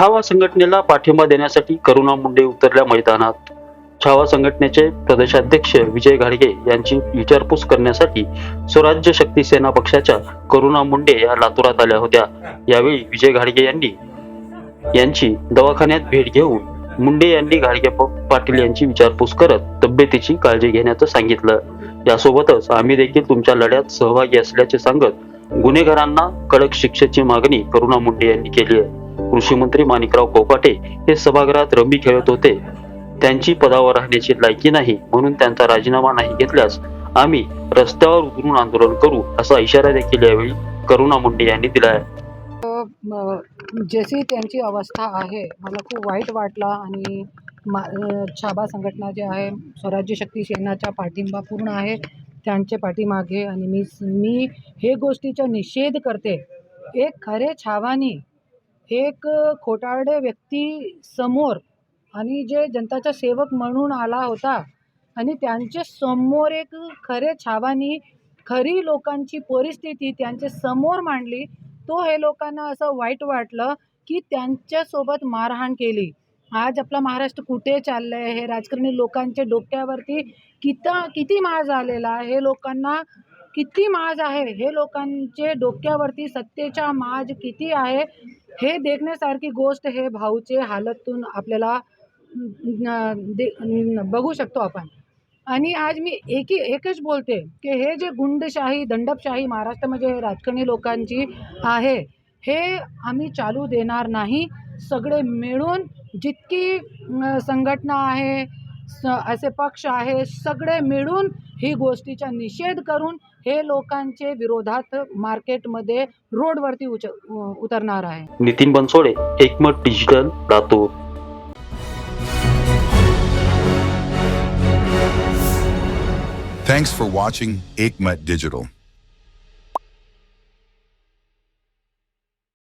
छावा संघटनेला पाठिंबा देण्यासाठी करुणा मुंडे उतरल्या मैदानात. छावा संघटनेचे प्रदेशाध्यक्ष विजय घाडगे यांची विचारपूस करण्यासाठी स्वराज्य शक्ती सेना पक्षाच्या करुणा मुंडे या लातूरात आल्या होत्या. यावेळी विजय घाडगे यांनी यांची दवाखान्यात भेट घेऊन मुंडे यांनी घाडगे पाटील यांची विचारपूस करत तब्येतीची काळजी घेण्याचं सांगितलं. यासोबतच आम्ही देखील तुमच्या लढ्यात सहभागी असल्याचे सांगत गुन्हेगारांना कडक शिक्षेची मागणी करुणा मुंडे यांनी केली आहे. कृषी मंत्री माणिकराव कोकाटे हे सभागृहात रमी खेळत होते. त्यांची पदावर राहण्याची लायकी नाही म्हणून त्यांचा राजीनामा नाही घेतल्यास आम्ही रस्त्यावर उतरून आंदोलन करू असा इशारा देखील यावेळी करुणा मुंडे यांनी दिला आहे. जशी त्यांची अवस्था आहे मला खूप वाईट वाटला आणि मा छाबा संघटना जे आहे स्वराज्य शक्ती सेनाचा पाठिंबा पूर्ण आहे त्यांचे पाठीमागे आणि मी मी हे गोष्टीचा निषेध करते. एक खरे छावानी हे एक खोटारडे व्यक्ती समोर आणि जे जनताचा सेवक म्हणून आला होता आणि त्यांच्यासमोर एक खरे छावानी खरी लोकांची परिस्थिती त्यांच्यासमोर मांडली तो हे लोकांना असं वाईट वाटलं की त्यांच्यासोबत मारहाण केली. आज आपला महाराष्ट्र कुठे चाललं आहे हे राजकारणी लोकांच्या डोक्यावरती किता किती मार आलेला आहे? हे लोकांना किती माज आहे? हे लोकांचे डोक्यावरती सत्तेचा माज किती आहे? हे देखण्यासारखी गोष्ट हे भाऊचे हालतून आपल्याला दे बघू शकतो आपण. आणि आज मी एकी एकच बोलते की हे जे गुंडशाही दंडपशाही महाराष्ट्रामध्ये राजकारणी लोकांची आहे हे आम्ही चालू देणार नाही. सगळे मिळून जितकी संघटना आहे स असे पक्ष आहे सगळे मिळून ही गोष्टीचा निषेध करून हे लोकांचे विरोधात मार्केटमध्ये रोडवरती उच उतरणार आहे Nitin Bansode Ekmat digital Latur Thanks for watching Aikmat Digital.